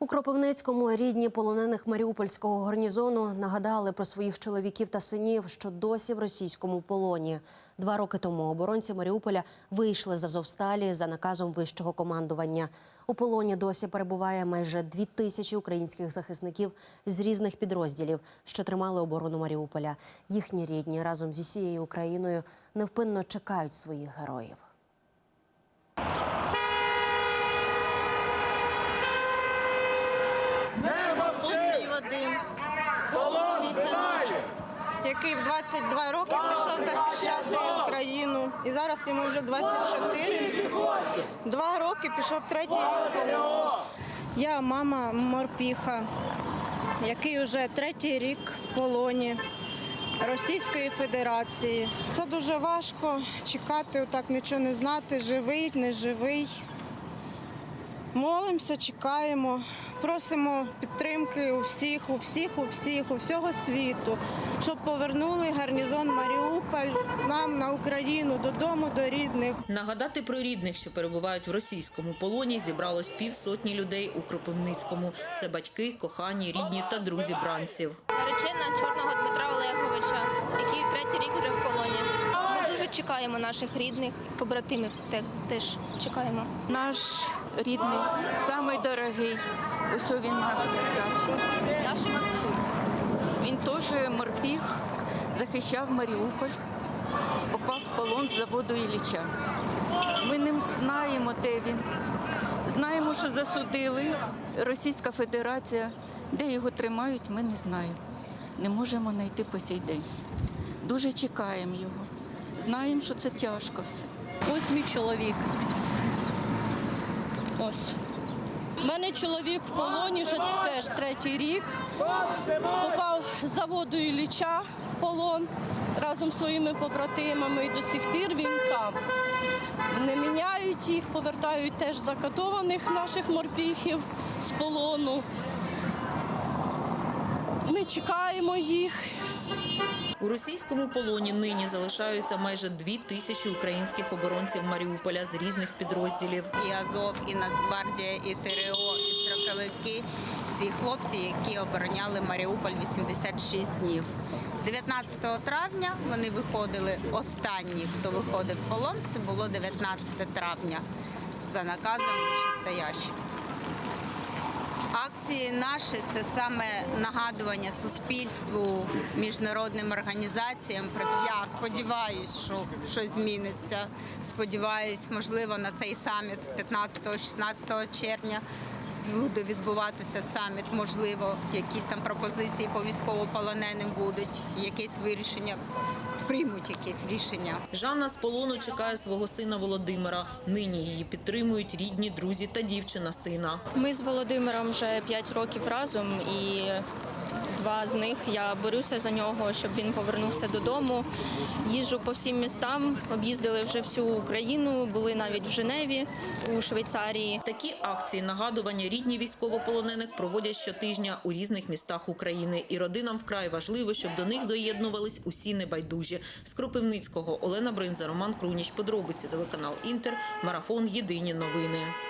У Кропивницькому рідні полонених Маріупольського гарнізону нагадали про своїх чоловіків та синів, що досі в російському полоні. Два роки тому оборонці Маріуполя вийшли з Азовсталі за наказом вищого командування. У полоні досі перебуває майже дві тисячі українських захисників з різних підрозділів, що тримали оборону Маріуполя. Їхні рідні разом зі всією Україною невпинно чекають своїх героїв. Ось мій Вадим, який в 22 роки пішов захищати Україну. І зараз йому вже 24. Два роки пішов третій рік. Я мама морпіха, який вже третій рік в полоні. Російської Федерації. Це дуже важко чекати, отак нічого не знати, живий, не живий. Молимося, чекаємо, просимо підтримки у всіх, у всіх, у всіх, у всього світу, щоб повернули гарнізон Маріуполь нам на Україну, додому, до рідних. Нагадати про рідних, що перебувають в російському полоні, зібралось півсотні людей у Кропивницькому. Це батьки, кохані, рідні та друзі бранців. наречена чорного Дмитра Олеговича, який в третій рік вже в полоні. Ми дуже чекаємо наших рідних, побратимів те- теж чекаємо. Наш рідний, самий дорогий, ось він на. Наш Максим. Він теж морпіг, захищав Маріуполь, попав в полон з заводу Ілліча. Ми не знаємо, де він. Знаємо, що засудили Російська Федерація. Де його тримають, ми не знаємо. Не можемо знайти по сей день. Дуже чекаємо його. Знаємо, що це тяжко все. Ось мій чоловік. Ось. У мене чоловік в полоні вже теж третій рік. Попав з заводу Ілліча в полон разом з своїми побратимами і до сих пір він там. Не міняють їх, повертають теж закатованих наших морпіхів з полону. Ми чекаємо їх. У російському полоні нині залишаються майже дві тисячі українських оборонців Маріуполя з різних підрозділів. і Азов, і Нацгвардія, і ТРО, і строковики. Всі хлопці, які обороняли Маріуполь 86 днів. 19 травня вони виходили останні, хто виходив в полон. Це було 19 травня за наказом вищестоящих. Акції наші це саме нагадування суспільству, міжнародним організаціям. Я сподіваюся, що щось зміниться. Сподіваюсь, можливо, на цей саміт 15-16 червня буде відбуватися саміт. Можливо, якісь там пропозиції по військовополоненим будуть, якесь вирішення, приймуть якесь рішення. Жанна з полону чекає свого сина Володимира. Нині її підтримують рідні, друзі та дівчина сина. Ми з Володимиром вже 5 років разом, і два з них я борюся за нього, щоб він повернувся додому. Їжджу по всім містам, об'їздили вже всю Україну, були навіть в Женеві у Швейцарії. Такі акції нагадування рідні військовополонених проводять щотижня у різних містах України. І родинам вкрай важливо, щоб до них доєднувались усі небайдужі. З Кропивницького Олена Бринза, Роман Круніч. Подробиці телеканал Інтер. Марафон. Єдині новини.